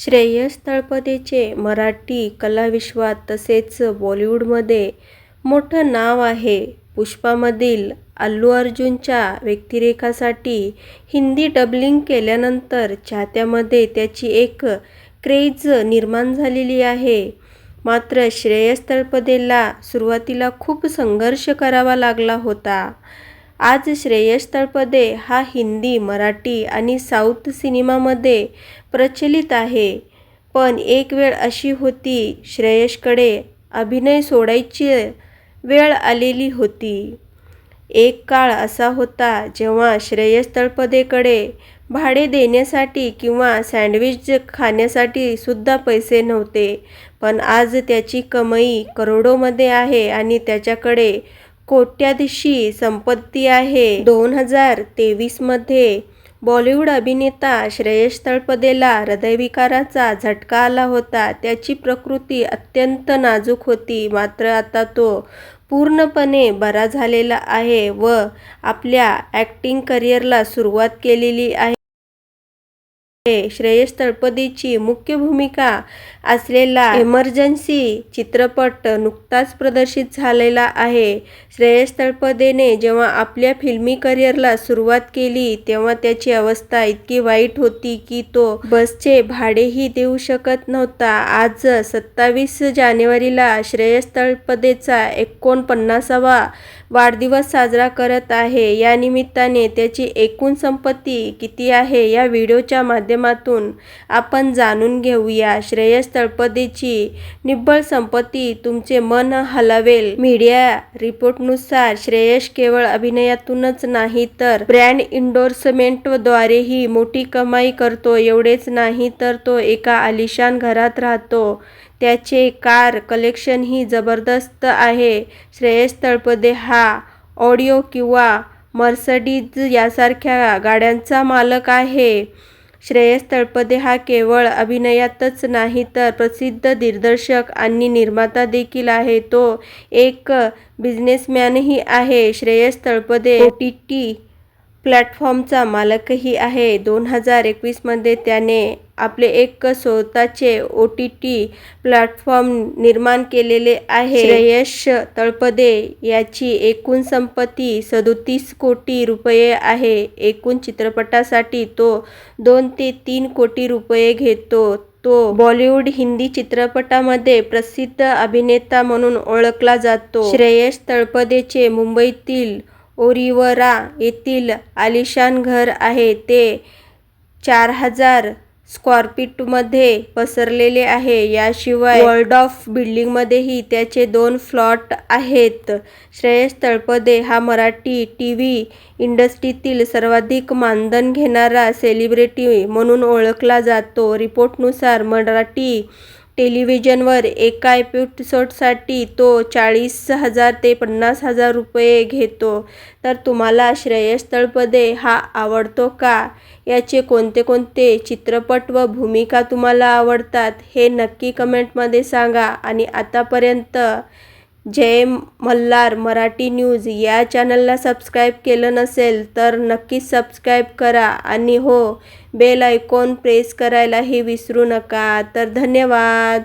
श्रेयस तळपदेचे मराठी कलाविश्वात तसेच बॉलिवूडमध्ये मोठं नाव आहे. पुष्पामधील अल्लू अर्जुनच्या व्यक्तिरेखासाठी हिंदी डबलिंग केल्यानंतर चाहत्यामध्ये त्याची एक क्रेज निर्माण झालेली आहे. मात्र श्रेयस तळपदेला सुरुवातीला खूप संघर्ष करावा लागला होता. आज श्रेयश तळपदे हा हिंदी, मराठी आणि साऊथ सिनेमामध्ये प्रचलित आहे. पण एक वेळ अशी होती श्रेयशकडे अभिनय सोडायची वेळ आलेली होती. एक काळ असा होता जेव्हा श्रेयस तळपदेकडे भाडे देण्यासाठी किंवा सँडविच खाण्यासाठी सुद्धा पैसे नव्हते. पण आज त्याची कमाई करोडोमध्ये आहे आणि त्याच्याकडे कोट्याधीशी संपत्ती आहे. दोन हजार तेवीसमध्ये बॉलिवूड अभिनेता श्रेयस तळपदेला हृदयविकाराचा झटका आला होता. त्याची प्रकृती अत्यंत नाजूक होती. मात्र आता तो पूर्णपणे बरा झालेला आहे व आपल्या ॲक्टिंग करिअरला सुरुवात केलेली आहे. श्रेयस तळपदीची मुख्य भूमिका असलेला इमर्जन्सी चित्रपट नुकताच प्रदर्शित झालेला आहे. श्रेयस तळपदेने जेव्हा आपल्या फिल्मी करिअरला सुरुवात केली तेव्हा त्याची अवस्था इतकी वाईट होती की तो बसचे भाडेही देऊ शकत नव्हता. आज सत्तावीस जानेवारीला श्रेयस तळपदेचा एकोणपन्नासावा वाढदिवस साजरा करत आहे. या निमित्ताने त्याची एकूण संपत्ती किती आहे या व्हिडिओच्या माध्यमातून माध्यमातून आपण जाणून घेऊया. श्रेयस तळपदेची निव्वळ संपत्ती तुमचे मन हलवेल. मीडिया रिपोर्टनुसार श्रेयस केवळ अभिनयातूनच नाही तर ब्रँड इंडोर्समेंटद्वारेही मोठी कमाई करतो. एवढेच नाही तर तो एका आलिशान घरात राहतो. त्याचे कार कलेक्शनही जबरदस्त आहे. श्रेयस तळपदे हा ऑडिओ किंवा मर्सडीज यासारख्या गाड्यांचा मालक आहे. श्रेयस तळपदे हा केवळ अभिनयातच नाही तर प्रसिद्ध दिग्दर्शक आणि निर्माता देखील आहे. तो एक बिझनेसमॅनही आहे. श्रेयस तळपदे टी प्लॅटफॉर्मचा मालकही आहे. दोन हजार एकवीसमध्ये त्याने आपले एक स्वतःचे ओ टी टी प्लॅटफॉर्म निर्माण केलेले आहे. श्रेयश तळपदे याची एकूण संपत्ती सदोतीस कोटी रुपये आहे. एकूण चित्रपटासाठी तो दोन ते तीन कोटी रुपये घेतो. तो बॉलिवूड, हिंदी चित्रपटामध्ये प्रसिद्ध अभिनेता म्हणून ओळखला जातो. श्रेयश तळपदेचे मुंबईतील ओरिवरा येथील आलिशान घर आहे. ते चार हजार स्क्वेअरफूटमध्ये पसरलेले आहे. याशिवाय वॉल्डॉर्फ बिल्डिंगमध्येही त्याचे दोन फ्लॉट आहेत. श्रेयस तळपदे हा मराठी टीव्ही इंडस्ट्रीतील सर्वाधिक मानधन घेणारा सेलिब्रिटी म्हणून ओळखला जातो. रिपोर्टनुसार मराठी टेलिव्हिजनवर एका एपिसोडसाठी तो चाळीस हजार ते पन्नास हजार रुपये घेतो. तर तुम्हाला श्रेयस तळपदे हा आवडतो का? याचे कोणते कोणते चित्रपट व भूमिका तुम्हाला आवडतात हे नक्की कमेंटमध्ये सांगा. आणि आतापर्यंत जय मल्हार मराठी न्यूज या चॅनलला सबस्क्राईब केलं नसेल तर नक्कीच सबस्क्राईब करा आणि हो बेल आयकॉन प्रेस करायलाही विसरू नका. तर धन्यवाद.